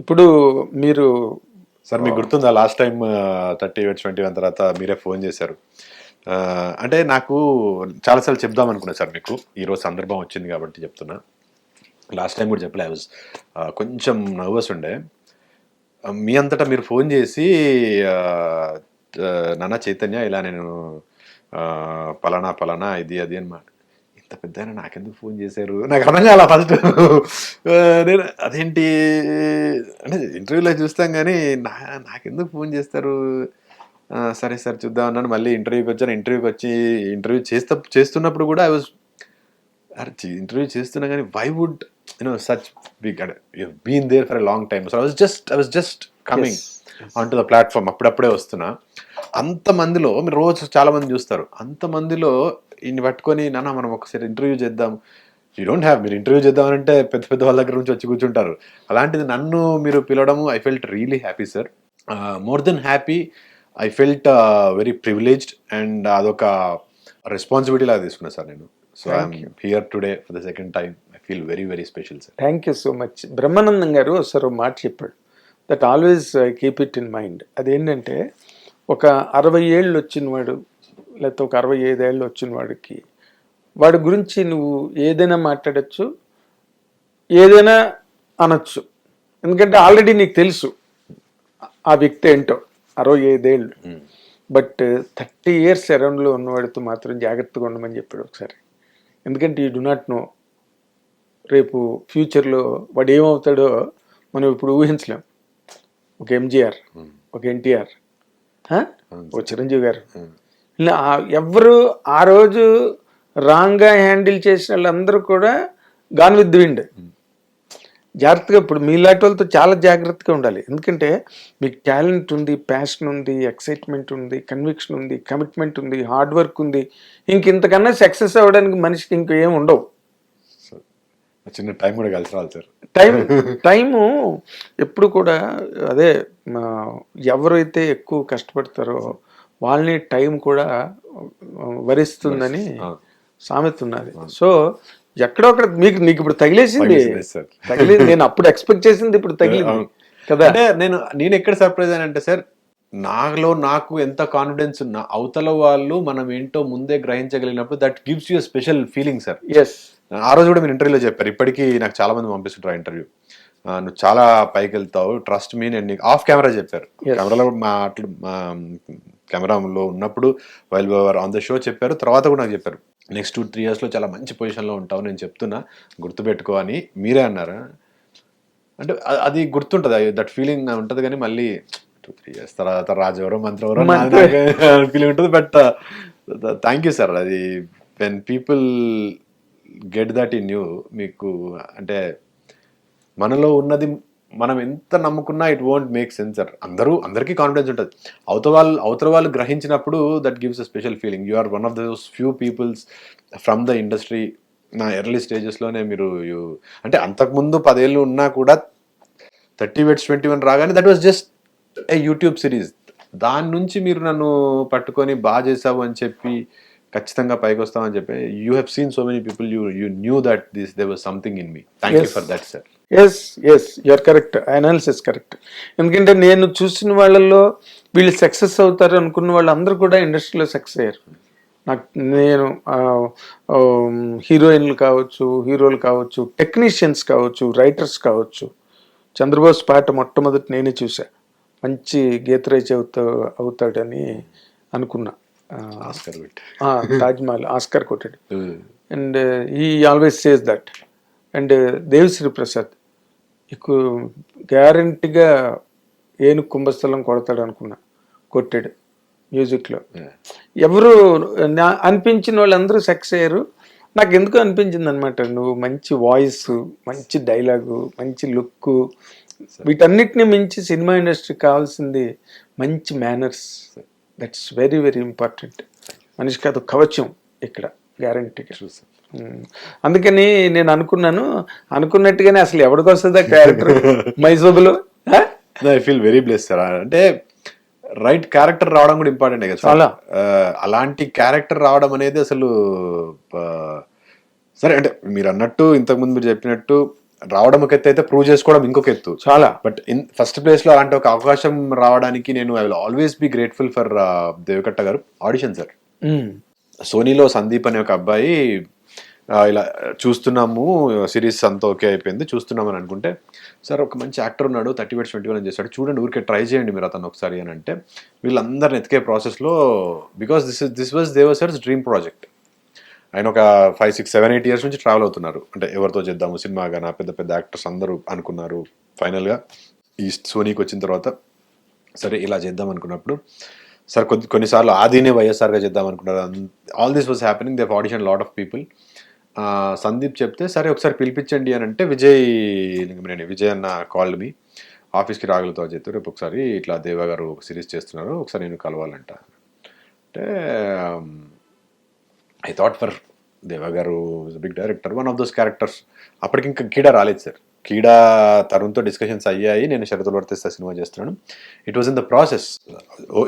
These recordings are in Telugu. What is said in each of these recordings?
ఇప్పుడు మీరు సార్ మీకు గుర్తుందా? Last time thirty twenty one తర్వాత మీరే ఫోన్ చేశారు. అంటే నాకు చాలాసార్లు చెప్దాం అనుకున్నా సార్ మీకు. ఈరోజు సందర్భం వచ్చింది కాబట్టి చెప్తున్నా. లాస్ట్ టైం కూడా చెప్పలే వాజ్ కొంచెం నర్వస్ ఉండే. మీ అంతటా మీరు ఫోన్ చేసి ఆ, నాన్న చైతన్య ఇలా నేను పలానా పలానా ఇది అది అనమాట ఇంత పెద్ద నాకెందుకు ఫోన్ చేశారు నాకు అర్థం కాల ఫస్ట్ నేను అదేంటి? అంటే ఇంటర్వ్యూలో చూస్తాం కానీ నా నాకెందుకు ఫోన్ చేస్తారు. సరే సరే చూద్దాం అన్నాను. మళ్ళీ ఇంటర్వ్యూకి వచ్చాను. ఇంటర్వ్యూకి వచ్చి ఇంటర్వ్యూ చేస్తా చేస్తున్నప్పుడు కూడా ఐ వాజ్ అరే ఇంటర్వ్యూ చేస్తున్నా కానీ why would you know such big been there for a long time so I was just I was just coming on to the platform అప్పుడప్పుడే వస్తున్నా. అంత మందిలో మీరు రోజు చాలా మంది చూస్తారు. అంత ఇన్ని పట్టుకొని నాన్న మనం ఒకసారి ఇంటర్వ్యూ చేద్దాం. యూ డోంట్ హ్యావ్ మీరు ఇంటర్వ్యూ చేద్దామంటే పెద్ద పెద్ద వాళ్ళ దగ్గర నుంచి వచ్చి కూర్చుంటారు. అలాంటిది నన్ను మీరు పిలవడము I felt really happy sir more than happy I felt very privileged and అదొక రెస్పాన్సిబిలిటీ లాగా తీసుకున్నా సార్ నేను. So I'm here today for the second time I feel very very special sir thank you so much Brahmanandam garu ఒక మాట చెప్పాడు. That always keep it in mind అదేంటంటే ఒక అరవై ఏళ్ళు వచ్చిన వాడు లేకపోతే ఒక అరవై ఐదేళ్ళు వచ్చిన వాడికి. వాడి గురించి నువ్వు ఏదైనా మాట్లాడచ్చు ఏదైనా అనొచ్చు. ఎందుకంటే ఆల్రెడీ నీకు తెలుసు ఆ వ్యక్తి ఏంటో అరవై ఐదేళ్ళు. బట్ థర్టీ ఇయర్స్ అరౌండ్లో ఉన్నవాడితో మాత్రం జాగ్రత్తగా ఉండమని చెప్పాడు ఒకసారి. ఎందుకంటే ఈ డు నాట్ నో రేపు ఫ్యూచర్లో వాడు ఏమవుతాడో మనం ఇప్పుడు ఊహించలేం. ఒక ఎంజిఆర్ ఒక ఎన్టీఆర్. ఒక చిరంజీవి గారు. ఎవరు ఆ రోజు రాంగ్గా హ్యాండిల్ చేసిన వాళ్ళందరూ కూడా గాన్ విత్ విండ్ జాగ్రత్తగా ఇప్పుడు మీలాంటి వాళ్ళతో చాలా జాగ్రత్తగా ఉండాలి. ఎందుకంటే మీకు టాలెంట్ ఉంది ప్యాషన్ ఉంది ఎక్సైట్మెంట్ ఉంది కన్విక్షన్ ఉంది కమిట్మెంట్ ఉంది హార్డ్ వర్క్ ఉంది. ఇంక ఇంతకన్నా సక్సెస్ అవ్వడానికి మనిషికి ఇంక ఉండవు. చిన్న టైం కూడా కలిసి రావాలి సార్. టైం టైము ఎప్పుడు కూడా అదే మా, ఎవరైతే ఎక్కువ కష్టపడతారో వాళ్ళని టైం కూడా వరిస్తుందని సామెత ఉన్నది సో ఎక్కడో అక్కడ మీకు నీకు ఇప్పుడు తగిలేసింది. తగిలింది నేను అప్పుడు ఎక్స్పెక్ట్ చేసింది ఇప్పుడు తగిలింది. కదా. అంటే నేను నేను ఎక్కడ సర్ప్రైజ్ అంటే సార్ నాలో నాకు ఎంత కాన్ఫిడెన్స్ ఉన్నా అవతల వాళ్ళు మనం ఏంటో ముందే గ్రహించగలిగినప్పుడు that gives you special feeling sir. Yes ఆ రోజు కూడా మీరు ఇంటర్వ్యూలో చెప్పారు. ఇప్పటికీ నాకు చాలా మంది పంపిస్తుంటారు ఇంటర్వ్యూ నువ్వు చాలా పైకి వెళ్తావు ట్రస్ట్ మీ నేను నీకు ఆఫ్ కెమెరా చెప్పారు. కెమెరాలో మాట్లా కెమెరాలో ఉన్నప్పుడు వైల్ ఆన్ ద షో చెప్పారు తర్వాత కూడా నాకు చెప్పారు. నెక్స్ట్ టూ త్రీ ఇయర్స్లో చాలా మంచి పొజిషన్లో ఉంటావు నేను చెప్తున్నా గుర్తుపెట్టుకో అని మీరే అన్నారా? అంటే అది గుర్తుంటుంది దట్ ఫీలింగ్ ఉంటుంది కానీ మళ్ళీ టూ త్రీ ఇయర్స్ తర్వాత రాజు ఎవరో మంత్రి ఎవరో మంత్రి. ఫీలింగ్ ఉంటుంది బట్ థ్యాంక్ యూ సార్ అది when people get that in you మీకు అంటే మనలో ఉన్నది మనం ఎంత నమ్ముకున్నా ఇట్ వోంట్ మేక్ సెన్స్ అందరూ అందరికీ కాన్ఫిడెన్స్ ఉంటుంది. అవతల వాళ్ళు అవతల వాళ్ళు గ్రహించినప్పుడు that gives a special feeling you are one of those few peoples from the industry నా ఎర్లీ స్టేజెస్లోనే మీరు అంటే అంతకుముందు పదేళ్ళు ఉన్నా కూడా థర్టీ వెట్స్ ట్వంటీ వన్ రాగానే that was just a YouTube series దాని నుంచి మీరు నన్ను పట్టుకొని బాగా చేసావు అని చెప్పి ఖచ్చితంగా పైకి వస్తామని చెప్పి you have seen so many people you you knew that this they was something in me thank you. For that sir yes yes you're correct analysis correct ఎందుకంటే నేను చూసిన వాళ్ళల్లో వీళ్ళు సక్సెస్ అవుతారు అనుకున్న వాళ్ళందరూ కూడా ఇండస్ట్రీలో సక్సెస్ అయ్యారు. నాకు నేను హీరోయిన్లు కావచ్చు హీరోలు కావచ్చు టెక్నీషియన్స్ కావచ్చు రైటర్స్ కావచ్చు. చంద్రబోస్ పాట మొట్టమొదటి నేనే చూసా మంచి గీత రచయిత అవుతా అవుతాడని అనుకున్నా. ఆస్కర్ విట్ ఆ, తాజ్ మహల్ ఆస్కర్ కొట్టాడు. And he always says that and Devi Sri Prasad ఇకు గ్యారంటీగా ఏను కుంభస్థలం కొడతాడు అనుకున్నా కొట్టాడు మ్యూజిక్లో. ఎవరు నా అనిపించిన వాళ్ళందరూ సక్సెస్ అయ్యారు. నాకు ఎందుకు అనిపించింది అనమాట నువ్వు మంచి వాయిస్ మంచి డైలాగు మంచి లుక్ వీటన్నిటిని మించి సినిమా ఇండస్ట్రీకి కావాల్సింది మంచి manners that's very very important మనిషికి అది కవచం ఇక్కడ గ్యారంటీగా ఉమ్. అందుకని నేను అనుకున్నాను. అనుకున్నట్టుగానే అసలు ఎవరికి వస్తుందా character? మైసూబులో? I feel very bless sir అంటే రైట్ క్యారెక్టర్ రావడం కూడా ఇంపార్టెంట్ కదా చాలా. అలాంటి క్యారెక్టర్ రావడం అనేది అసలు సరే అంటే మీరు అన్నట్టు ఇంతకుముందు మీరు చెప్పినట్టు రావడం ఒక ఎత్తు అయితే ప్రూవ్ చేసుకోవడం ఇంకొక ఎత్తు. చాలా. బట్ ఇన్ ఫస్ట్ ప్లేస్లో అలాంటి ఒక అవకాశం రావడానికి నేను I will always be grateful for Deva Katta garu audition sir. సోనీలో Sandeep అనే ఒక అబ్బాయి ఇలా చూస్తున్నాము సిరీస్ అంతా ఓకే అయిపోయింది చూస్తున్నాం అని అనుకుంటే సార్ ఒక మంచి యాక్టర్ ఉన్నాడు థర్టీ వర్స్ ట్వంటీ వన్ చేశాడు చూడండి ఊరికే ట్రై చేయండి మీరు అతను ఒకసారి అని అంటే వీళ్ళందరిని ఎతికే ప్రాసెస్లో because this is this was Devar sir's dream project. ఆయన ఒక five six seven eight years నుంచి ట్రావెల్ అవుతున్నారు. అంటే ఎవరితో చేద్దాము సినిమా గానా పెద్ద పెద్ద యాక్టర్స్ అందరూ అనుకున్నారు ఫైనల్గా ఈ సోనీకి వచ్చిన తర్వాత సరే ఇలా చేద్దాం అనుకున్నప్పుడు సార్ కొద్ది కొన్నిసార్లు ఆదినే వైఎస్ఆర్గా చేద్దాం అనుకున్నారు all this was happening they audition lot of people Sandeep చెప్తే సరే ఒకసారి పిలిపించండి అని అంటే విజయ్ లింగమనేని విజయ్ అన్న కాల్డ్ మీ ఆఫీస్కి రాగలుగుతావు చెప్తే రేపు ఒకసారి ఇట్లా దేవా గారు ఒక సిరీస్ చేస్తున్నారు ఒకసారి నేను కలవాలంట. అంటే I thought for Deva garu big director one of those characters అప్పటికి ఇంకా కీడా రాలేదు సార్. కీడా తరుణ్తో డిస్కషన్స్ అయ్యాయి. నేను షరతులు వర్తిస్తా సినిమా చేస్తున్నాను. It was in the process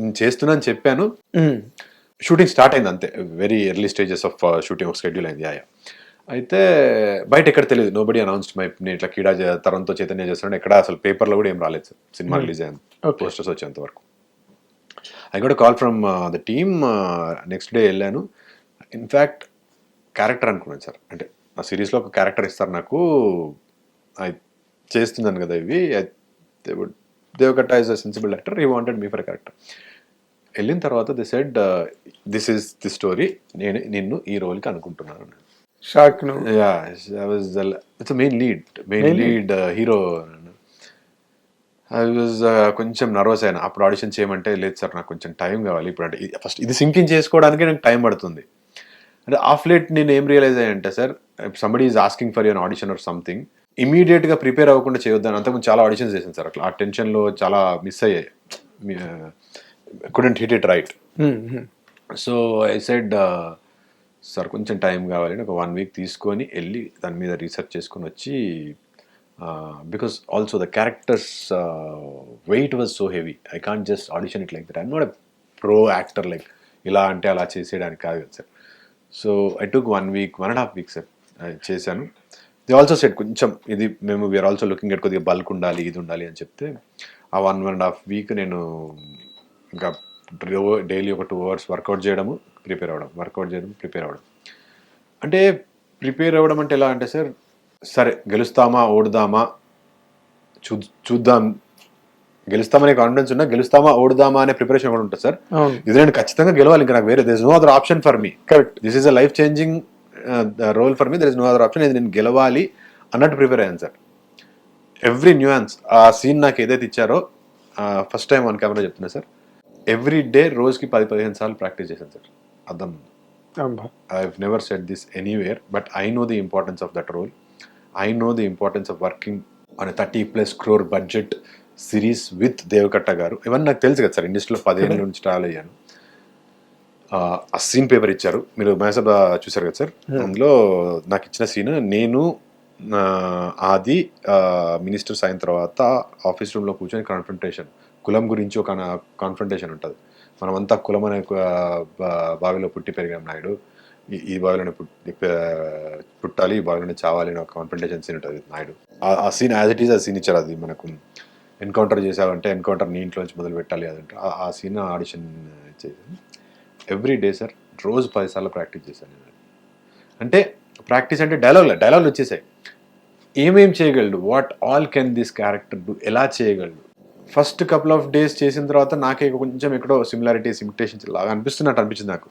నేను చేస్తున్నాను చెప్పాను. షూటింగ్ స్టార్ట్ అయింది అంతే. Very early stages of shooting ఒక షెడ్యూల్ అయింది. ఆయా అయితే బయట ఎక్కడ తెలియదు. నో బడి అనౌన్స్డ్ మై నేను ఇట్లా కీడా తరంతో చైతన్య చేస్తున్నాను ఎక్కడ అసలు పేపర్లో కూడా ఏం రాలేదు సార్. సినిమా రిలీజ్ అయ్యింది Okay. పోస్టర్స్ వచ్చేంత వరకు. I got call from the team next day వెళ్ళాను. ఇన్ఫ్యాక్ట్ క్యారెక్టర్ అనుకున్నాను సార్. అంటే ఆ సిరీస్లో ఒక క్యారెక్టర్ ఇస్తారు నాకు. ఐ చేస్తున్నాను కదా ఇవి. Deva Katta is a sensible actor he wanted me for character వెళ్ళిన తర్వాత they said this is the story నేను నిన్ను ఈ రోల్కి అనుకుంటున్నాను. Shock it's main lead main. Lead hero I was కొంచెం నర్వస్ అయినా. అప్పుడు ఆడిషన్ చేయమంటే లేదు సార్ నాకు కొంచెం టైం కావాలి. ఇప్పుడు అంటే ఫస్ట్ ఇది సింకింగ్ చేసుకోవడానికి నాకు టైం పడుతుంది. అంటే ఆఫ్ లేట్ నేను ఏం realise అయ్యంటే sir somebody is asking for an audition or something ఇమీడియట్గా ప్రిపేర్ అవ్వకుండా చేయొద్దని. అంతకుముందు చాలా ఆడిషన్స్ చేశాను సార్. అట్లా ఆ టెన్షన్లో చాలా మిస్ అయ్యాయి. Couldn't hit it right. So I said sir కొంచెం టైం కావాలని ఒక వన్ వీక్ తీసుకొని వెళ్ళి దాని మీద రీసెర్చ్ చేసుకొని వచ్చి because also the characters weight was so heavy I can't just audition it like that I not a pro actor like ఇలా అంటే అలా చేసేయడానికి కాదు కదా sir so I took one week one and half week sir చేశాను. ది ఆల్సో సెట్ కొంచెం ఇది మేము వీఆర్ ఆల్సో లుకింగ్ ఎట్ కొద్దిగా బల్క్ ఉండాలి ఇది ఉండాలి అని చెప్తే ఆ one one and half week నేను ఇంకా డైలీ ఒక టూ అవర్స్ వర్కౌట్ చేయడము ప్రిపేర్ అవ్వడం వర్కౌట్ చేయడం ప్రిపేర్ అవ్వడం. అంటే ప్రిపేర్ అవ్వడం అంటే ఎలా అంటే సార్ సరే గెలుస్తామా ఓడుదామా చూ చూద్దాం. గెలుస్తామనే కాన్ఫిడెన్స్ ఉన్నా గెలుస్తామా ఓడుదామా అనే ప్రిపరేషన్ కూడా ఉంటుంది సార్. ఇది నేను ఖచ్చితంగా గెలవాలి ఇంకా నాకు వేరే this no other option for me correct this is a life changing role for me there is no other option ఇది నేను గెలవాలి అన్నట్టు ప్రిపేర్ అయ్యాను సార్. ఎవ్రీ న్యూయాన్స్ ఆ సీన్ నాకు ఏదైతే ఇచ్చారో ఫస్ట్ టైం ఆన్ కెమెరా చెప్తున్నా సార్. ఎవ్రీ డే రోజుకి పది పదిహేను సార్లు ప్రాక్టీస్ చేశాను సార్. అర్థం I never set this anywhere but I know the importance of that role I know the importance of working on thirty plus crore budget series with Devakatta garu. ఇవన్నీ నాకు తెలుసు కదా సార్ ఇండస్ట్రీలో పదిహేను నుంచి ట్రావెల్ అయ్యాను. ఆ సీన్ పేపర్ ఇచ్చారు. మీరు మహేసభ చూసారు కదా సార్? అందులో నాకు ఇచ్చిన సీన్ నేను ఆది మినిస్టర్స్ అయిన తర్వాత ఆఫీస్ రూమ్లో కూర్చొని కాన్ఫ్రంటేషన్ కులం గురించి ఒక కాన్ఫ్రంటేషన్ ఉంటుంది. మనమంతా కులం అనే బా- బావిలో పుట్టి పెరిగాం నాయుడు. ఈ- బావిలోనే పుట్టి పుట్టాలి ఈ బావిలోనే చావాలి అని ఒక కాన్ఫ్రంటేషన్ సీన్ ఉంటుంది నాయుడు. ఆ- సీన్ యాజ్ ఇట్ ఈస్ ఆ సీన్ ఇచ్చారు అది మనకు. ఎన్కౌంటర్ చేసావంటే ఎన్కౌంటర్ నీ ఇంట్లోంచి మొదలు పెట్టాలి అదంటే ఆ- ఆ సీన్ ఆడిషన్ చేశాను. ఎవ్రీ డే సార్ రోజు పదిసార్లు ప్రాక్టీస్ చేశాను నేను. అంటే ప్రాక్టీస్ అంటే డైలాగ్ డైలాగులు వచ్చేసాయి. ఏమేం చేయగలడు? What all can this character do ఎలా చేయగలడు? ఫస్ట్ కపుల్ ఆఫ్ డేస్ చేసిన తర్వాత నాకే కొంచెం ఎక్కడో సిమిలారిటీస్ ఇమిటేషన్స్ లాగా అనిపిస్తున్నట్టు అనిపించింది నాకు.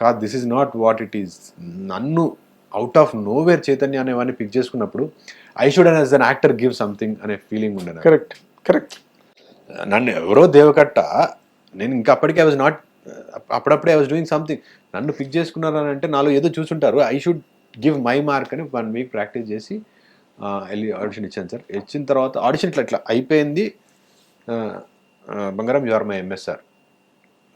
కాదు this is not what it is నన్ను అవుట్ ఆఫ్ నోవేర్ చైతన్య అనేవాడిని పిక్ చేసుకున్నప్పుడు I should an as an actor give something అనే ఫీలింగ్ ఉండే నాకు. కరెక్ట్ కరెక్ట్ నన్ను ఎవరో దేవకట్ట నేను ఇంకా అప్పటికే ఐ వాజ్ నాట్ అప్పుడప్పుడే ఐ వాజ్ డూయింగ్ సంథింగ్ నన్ను పిక్ చేసుకున్నారు అని అంటే నాలో ఏదో చూసుంటారు. I should give my mark అని వన్ వీక్ ప్రాక్టీస్ చేసి వెళ్ళి ఆడిషన్ ఇచ్చాను సార్. ఇచ్చిన తర్వాత ఆడిషన్ ఇట్లా ఇట్లా అయిపోయింది. బంగారం యు ఆర్ మై ఎంఎస్ఆర్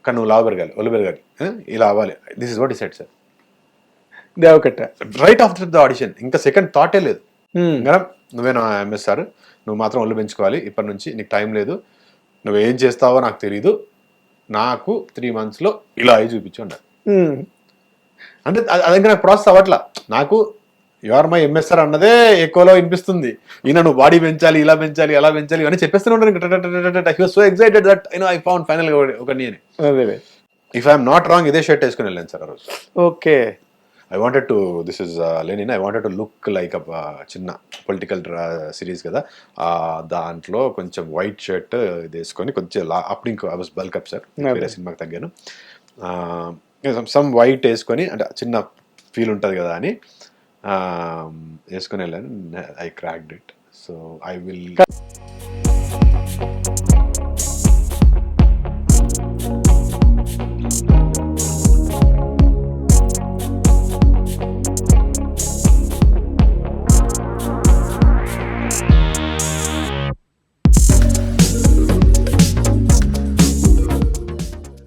కానీ నువ్వు లావు పెరగాలి ఒళ్ళు పెరగాలి. ఇలా అవ్వాలి. This is what set sir Deva Katta. Right after the audition ఇంకా సెకండ్ థాటే లేదు. మ్మ్. బంగారం నువ్వే నా ఎంఎస్ఆర్ నువ్వు మాత్రం ఒళ్ళు పెంచుకోవాలి. ఇప్పటి నుంచి నీకు టైం లేదు. నువ్వు ఏం చేస్తావో నాకు తెలీదు. నాకు త్రీ మంత్స్లో ఇలా అయి చూపించు మ్మ్. అంటే అది నాకు ప్రాసెస్ అవ్వట్లా. నాకు యు ఆర్ మై ఎంఎస్ఆర్ అన్నదే ఎక్కువలో వినిపిస్తుంది. ఈయన నువ్వు బాడీ పెంచాలి ఇలా పెంచాలి అలా పెంచాలి అని చెప్పేస్తూనే ఉంటాను so excited that you know I found final ఒక నీ అదే ఇఫ్ ఐఎమ్ నాట్ రాంగ్ ఇదే షర్ట్ వేసుకుని వెళ్ళాను సార్ ఆ రోజు. Okay. I wanted to this is Lenin I wanted to look like చిన్న పొలిటికల్ సిరీస్ కదా. ఆ దాంట్లో కొంచెం వైట్ షర్ట్ ఇది వేసుకొని కొంచెం లా అప్పుడు ఇంకో I was bulk up sir. వేరే సినిమాకి తగ్గాను. సమ్ వైట్ వేసుకొని అంటే చిన్న ఫీల్ ఉంటుంది కదా అని. వేసుకొని వెళ్ళాను I cracked it so I will